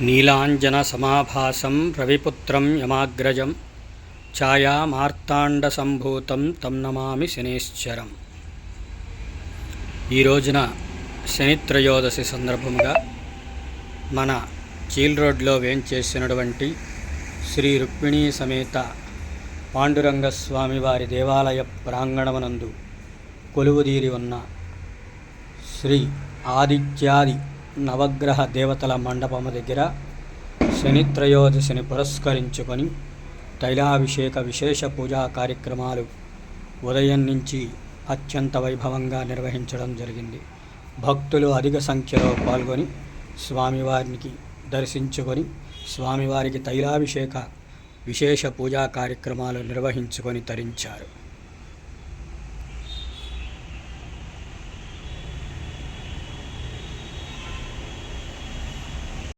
నీలాంజనసమాభాసం రవిపుత్రం యమాగ్రజం ఛాయామార్తాండసంభూతం తం నమామి శనేశ్వరం ఈ రోజున శనిత్రయోదశి సందర్భముగా మన చీల్ రోడ్లో వేంచేసినటువంటి శ్రీ రుక్మిణీ సమేత పాండురంగ స్వామి వారి దేవాలయ ప్రాంగణమనందు కొలువుదీరి ఉన్న శ్రీ ఆదిత్యాది నవగ్రహ దేవతల మండపము దగ్గర శనిత్రయోదశిని పురస్కరించుకొని తైలాభిషేక విశేష పూజా కార్యక్రమాలు ఉదయం నుంచి అత్యంత వైభవంగా నిర్వహించడం జరిగింది. భక్తులు అధిక సంఖ్యలో పాల్గొని స్వామివారికి దర్శించుకొని స్వామివారికి తైలాభిషేక విశేష పూజా కార్యక్రమాలు నిర్వహించుకొని తరించారు.